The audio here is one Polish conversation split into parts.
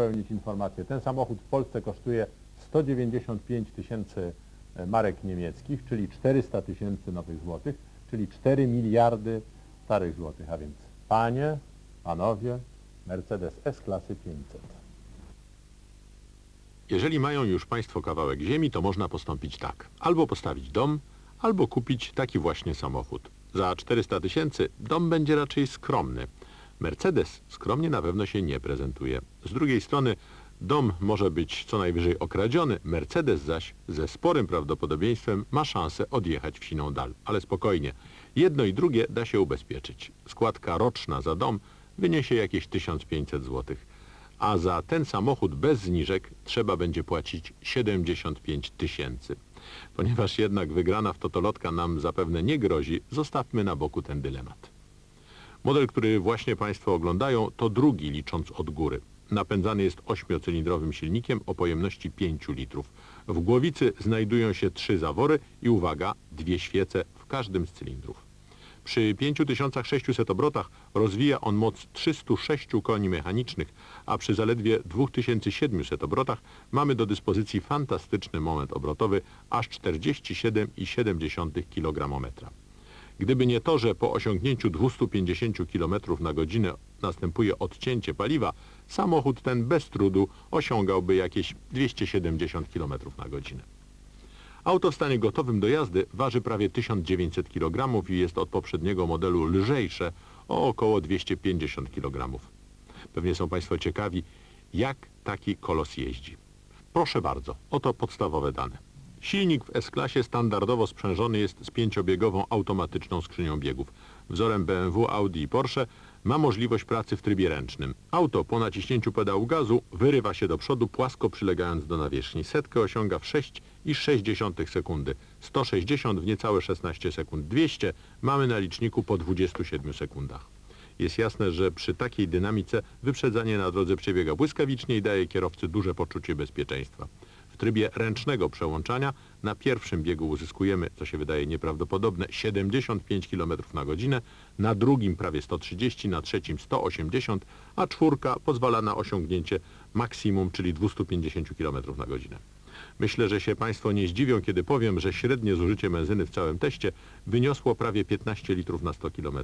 uzupełnić informację. Ten samochód w Polsce kosztuje 195 tysięcy e, marek niemieckich, czyli 400 tysięcy nowych złotych, czyli 4 miliardy starych złotych. A więc panie, panowie, Mercedes S-klasy 500. Jeżeli mają już Państwo kawałek ziemi, to można postąpić tak. Albo postawić dom, albo kupić taki właśnie samochód. Za 400 tysięcy dom będzie raczej skromny. Mercedes skromnie na pewno się nie prezentuje. Z drugiej strony dom może być co najwyżej okradziony, Mercedes zaś ze sporym prawdopodobieństwem ma szansę odjechać w siną dal. Ale spokojnie, jedno i drugie da się ubezpieczyć. Składka roczna za dom wyniesie jakieś 1500 złotych a za ten samochód bez zniżek trzeba będzie płacić 75 tysięcy. Ponieważ jednak wygrana w totolotka nam zapewne nie grozi, zostawmy na boku ten dylemat. Model, który właśnie Państwo oglądają, to drugi licząc od góry. Napędzany jest ośmiocylindrowym silnikiem o pojemności 5 litrów. W głowicy znajdują się trzy zawory i uwaga, dwie świece w każdym z cylindrów. Przy 5600 obrotach rozwija on moc 306 koni mechanicznych, a przy zaledwie 2700 obrotach mamy do dyspozycji fantastyczny moment obrotowy aż 47,7 kg. Gdyby nie to, że po osiągnięciu 250 km na godzinę następuje odcięcie paliwa, samochód ten bez trudu osiągałby jakieś 270 km na godzinę. Auto w stanie gotowym do jazdy waży prawie 1900 kg i jest od poprzedniego modelu lżejsze o około 250 kg. Pewnie są Państwo ciekawi, jak taki kolos jeździ. Proszę bardzo, oto podstawowe dane. Silnik w S-klasie standardowo sprzężony jest z pięciobiegową automatyczną skrzynią biegów. Wzorem BMW, Audi i Porsche ma możliwość pracy w trybie ręcznym. Auto po naciśnięciu pedału gazu wyrywa się do przodu płasko przylegając do nawierzchni. Setkę osiąga w 6,6 sekundy. 160 w niecałe 16 sekund. 200 mamy na liczniku po 27 sekundach. Jest jasne, że przy takiej dynamice wyprzedzanie na drodze przebiega błyskawicznie i daje kierowcy duże poczucie bezpieczeństwa. Trybie ręcznego przełączania na pierwszym biegu uzyskujemy, co się wydaje nieprawdopodobne, 75 km na godzinę, na drugim prawie 130, na trzecim 180, a czwórka pozwala na osiągnięcie maksimum, czyli 250 km na godzinę. Myślę, że się Państwo nie zdziwią, kiedy powiem, że średnie zużycie benzyny w całym teście wyniosło prawie 15 litrów na 100 km.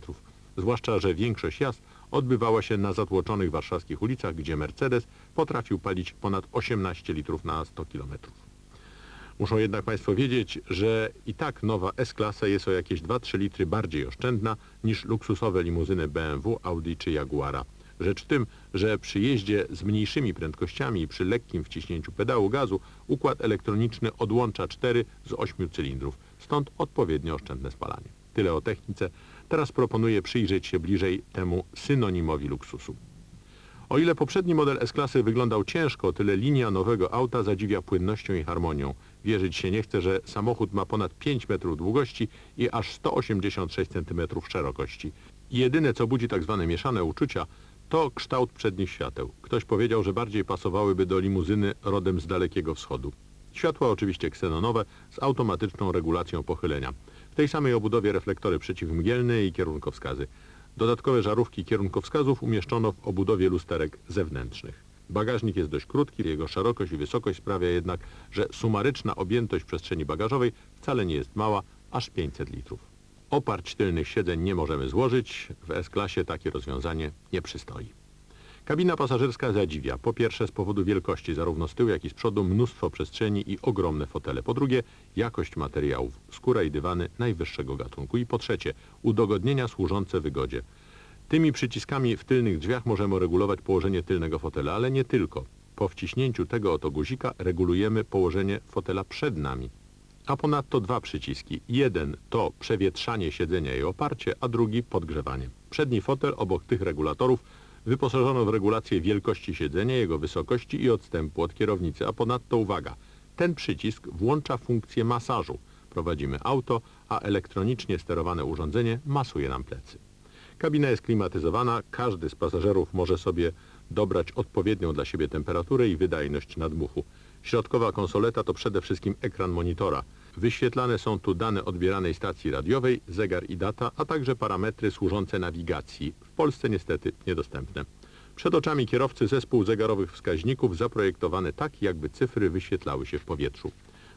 Zwłaszcza, że większość jazd odbywała się na zatłoczonych warszawskich ulicach, gdzie Mercedes potrafił palić ponad 18 litrów na 100 km. Muszą jednak Państwo wiedzieć, że i tak nowa S-klasa jest o jakieś 2-3 litry bardziej oszczędna niż luksusowe limuzyny BMW, Audi czy Jaguara. Rzecz w tym, że przy jeździe z mniejszymi prędkościami i przy lekkim wciśnięciu pedału gazu układ elektroniczny odłącza 4 z 8 cylindrów, stąd odpowiednio oszczędne spalanie. Tyle o technice. Teraz proponuję przyjrzeć się bliżej temu synonimowi luksusu. O ile poprzedni model S-klasy wyglądał ciężko, tyle linia nowego auta zadziwia płynnością i harmonią. Wierzyć się nie chce, że samochód ma ponad 5 metrów długości i aż 186 cm szerokości. Jedyne, co budzi tak zwane mieszane uczucia, to kształt przednich świateł. Ktoś powiedział, że bardziej pasowałyby do limuzyny rodem z Dalekiego Wschodu. Światła oczywiście ksenonowe z automatyczną regulacją pochylenia. W tej samej obudowie reflektory przeciwmgielne i kierunkowskazy. Dodatkowe żarówki kierunkowskazów umieszczono w obudowie lusterek zewnętrznych. Bagażnik jest dość krótki, jego szerokość i wysokość sprawia jednak, że sumaryczna objętość przestrzeni bagażowej wcale nie jest mała, aż 500 litrów. Oparć tylnych siedzeń nie możemy złożyć, w S-klasie takie rozwiązanie nie przystoi. Kabina pasażerska zadziwia. Po pierwsze z powodu wielkości, zarówno z tyłu jak i z przodu mnóstwo przestrzeni i ogromne fotele. Po drugie jakość materiałów, skóra i dywany najwyższego gatunku. I po trzecie udogodnienia służące wygodzie. Tymi przyciskami w tylnych drzwiach możemy regulować położenie tylnego fotela, ale nie tylko. Po wciśnięciu tego oto guzika regulujemy położenie fotela przed nami. A ponadto dwa przyciski. Jeden to przewietrzanie siedzenia i oparcie, a drugi podgrzewanie. Przedni fotel obok tych regulatorów wyposażono w regulację wielkości siedzenia, jego wysokości i odstępu od kierownicy, a ponadto uwaga, ten przycisk włącza funkcję masażu. Prowadzimy auto, a elektronicznie sterowane urządzenie masuje nam plecy. Kabina jest klimatyzowana, każdy z pasażerów może sobie dobrać odpowiednią dla siebie temperaturę i wydajność nadmuchu. Środkowa konsoleta to przede wszystkim ekran monitora. Wyświetlane są tu dane odbieranej stacji radiowej, zegar i data, a także parametry służące nawigacji. W Polsce niestety niedostępne. Przed oczami kierowcy zespół zegarowych wskaźników zaprojektowany tak, jakby cyfry wyświetlały się w powietrzu.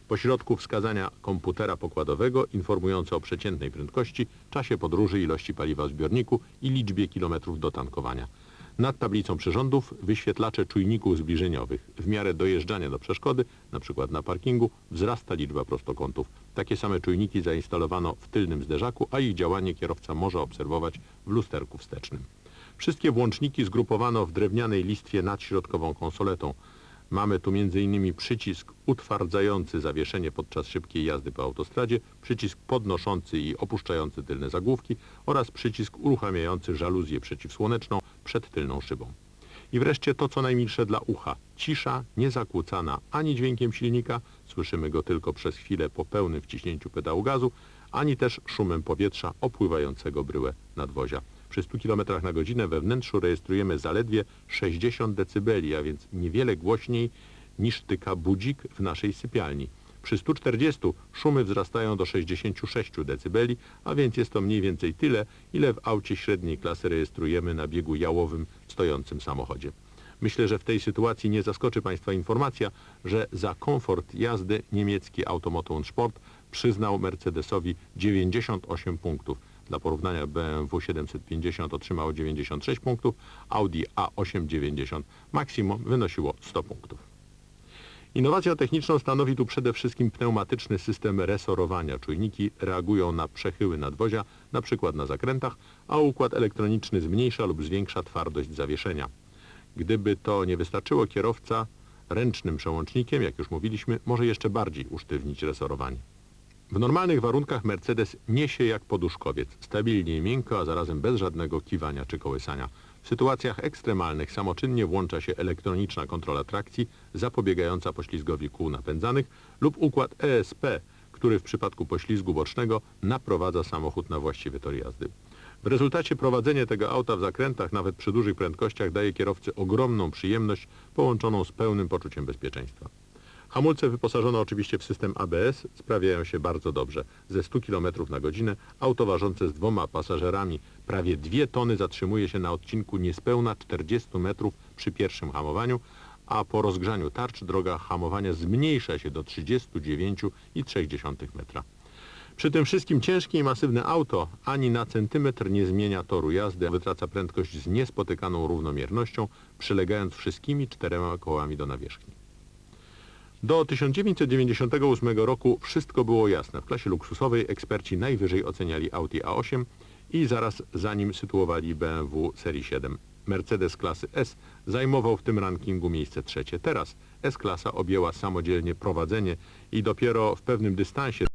Po środku wskazania komputera pokładowego informujące o przeciętnej prędkości, czasie podróży, ilości paliwa w zbiorniku i liczbie kilometrów do tankowania. Nad tablicą przyrządów wyświetlacze czujników zbliżeniowych. W miarę dojeżdżania do przeszkody, np. na parkingu, wzrasta liczba prostokątów. Takie same czujniki zainstalowano w tylnym zderzaku, a ich działanie kierowca może obserwować w lusterku wstecznym. Wszystkie włączniki zgrupowano w drewnianej listwie nad środkową konsoletą. Mamy tu m.in. przycisk utwardzający zawieszenie podczas szybkiej jazdy po autostradzie, przycisk podnoszący i opuszczający tylne zagłówki oraz przycisk uruchamiający żaluzję przeciwsłoneczną przed tylną szybą. I wreszcie to, co najmilsze dla ucha. Cisza, niezakłócana ani dźwiękiem silnika, słyszymy go tylko przez chwilę po pełnym wciśnięciu pedału gazu, ani też szumem powietrza opływającego bryłę nadwozia. Przy 100 km na godzinę we wnętrzu rejestrujemy zaledwie 60 dB, a więc niewiele głośniej niż tyka budzik w naszej sypialni. Przy 140 szumy wzrastają do 66 dB, a więc jest to mniej więcej tyle, ile w aucie średniej klasy rejestrujemy na biegu jałowym w stojącym samochodzie. Myślę, że w tej sytuacji nie zaskoczy Państwa informacja, że za komfort jazdy niemiecki Automoto und Sport przyznał Mercedesowi 98 punktów. Dla porównania BMW 750 otrzymało 96 punktów, Audi A8 90. Maksimum wynosiło 100 punktów. Innowacją techniczną stanowi tu przede wszystkim pneumatyczny system resorowania. Czujniki reagują na przechyły nadwozia, na przykład na zakrętach, a układ elektroniczny zmniejsza lub zwiększa twardość zawieszenia. Gdyby to nie wystarczyło, kierowca ręcznym przełącznikiem, jak już mówiliśmy, może jeszcze bardziej usztywnić resorowanie. W normalnych warunkach Mercedes niesie jak poduszkowiec, stabilnie i miękko, a zarazem bez żadnego kiwania czy kołysania. W sytuacjach ekstremalnych samoczynnie włącza się elektroniczna kontrola trakcji zapobiegająca poślizgowi kół napędzanych lub układ ESP, który w przypadku poślizgu bocznego naprowadza samochód na właściwy tor jazdy. W rezultacie prowadzenie tego auta w zakrętach nawet przy dużych prędkościach daje kierowcy ogromną przyjemność połączoną z pełnym poczuciem bezpieczeństwa. Hamulce wyposażone oczywiście w system ABS sprawiają się bardzo dobrze. Ze 100 km na godzinę auto ważące z dwoma pasażerami prawie 2 tony zatrzymuje się na odcinku niespełna 40 metrów przy pierwszym hamowaniu, a po rozgrzaniu tarcz droga hamowania zmniejsza się do 39,3 metra. Przy tym wszystkim ciężkie i masywne auto ani na centymetr nie zmienia toru jazdy, a wytraca prędkość z niespotykaną równomiernością, przylegając wszystkimi czterema kołami do nawierzchni. Do 1998 roku wszystko było jasne. W klasie luksusowej eksperci najwyżej oceniali Audi A8 i zaraz za nim sytuowali BMW serii 7. Mercedes klasy S zajmował w tym rankingu miejsce trzecie. Teraz S-klasa objęła samodzielnie prowadzenie i dopiero w pewnym dystansie